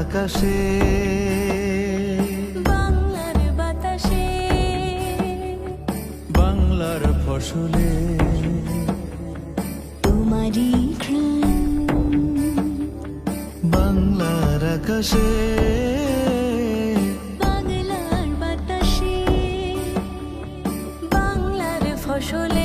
আকাশে। বাংলার বাতাসে। বাংলার ফসলে। তোমারই বাংলার আকাশে। বাংলার বাতাসে। বাংলার ফসলে।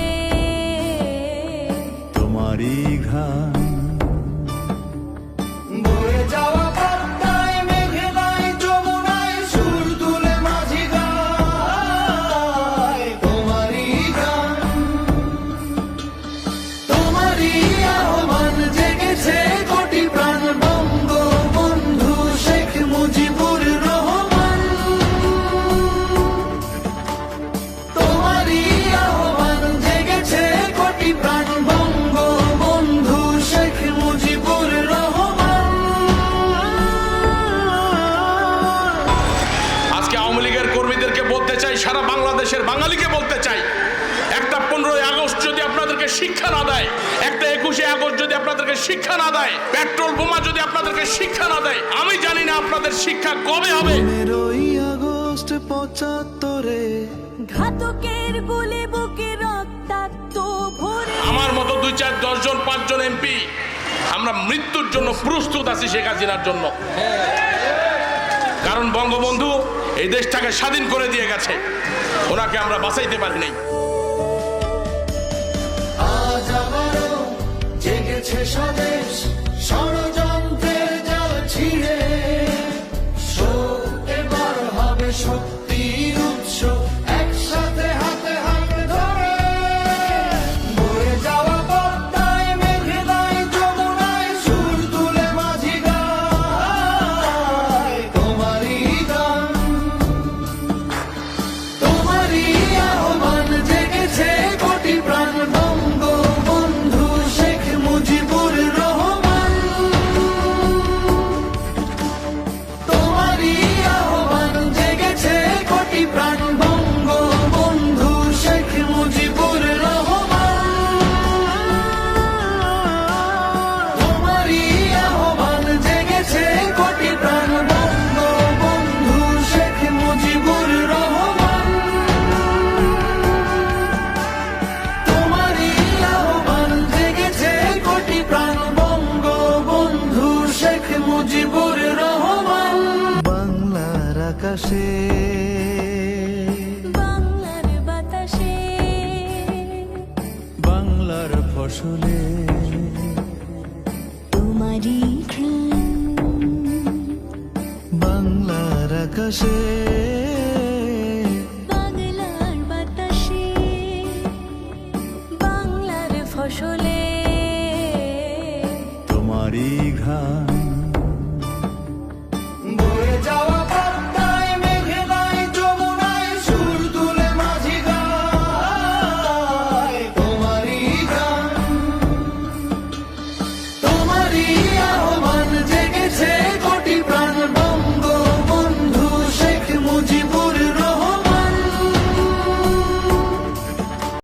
সারা বাংলাদেশের বাঙালিকে বলতে চাই একটা পনেরোই আগস্ট যদি আপনাদেরকে শিক্ষা না দেয় একটা একুশে আগস্ট যদি আপনাদেরকে শিক্ষা না দেয় পেট্রোল বোমা যদি আপনাদেরকে শিক্ষা না দেয় আমি জানি না আপনাদের শিক্ষা কবে হবে। পনেরোই আগস্ট পঁচাত্তরে। ঘাতকের গুলি বুকে রক্তাক্ত ভরে। আমার মতো দুই চার দশজন পাঁচজন এমপি আমরা মৃত্যুর জন্য প্রস্তুত আছি শেখ হাসিনার জন্য। কারণ বঙ্গবন্ধু এই দেশটাকে স্বাধীন করে দিয়ে গেছে। ওনাকে আমরা বাঁচাইতে পারি নাই। আজ আবারও জেগেছে স্বদেশ, ষড়যন্ত্রের জাল ছিঁড়ে। শোক এবার হবে শক্তির বাতাসে। বাংলার বাতাসে। বাংলার ফসলে। তোমারই বাংলার আকাশে। বাংলার বাতাসে। বাংলার ফসলে। তোমারই ঘ্রাণ।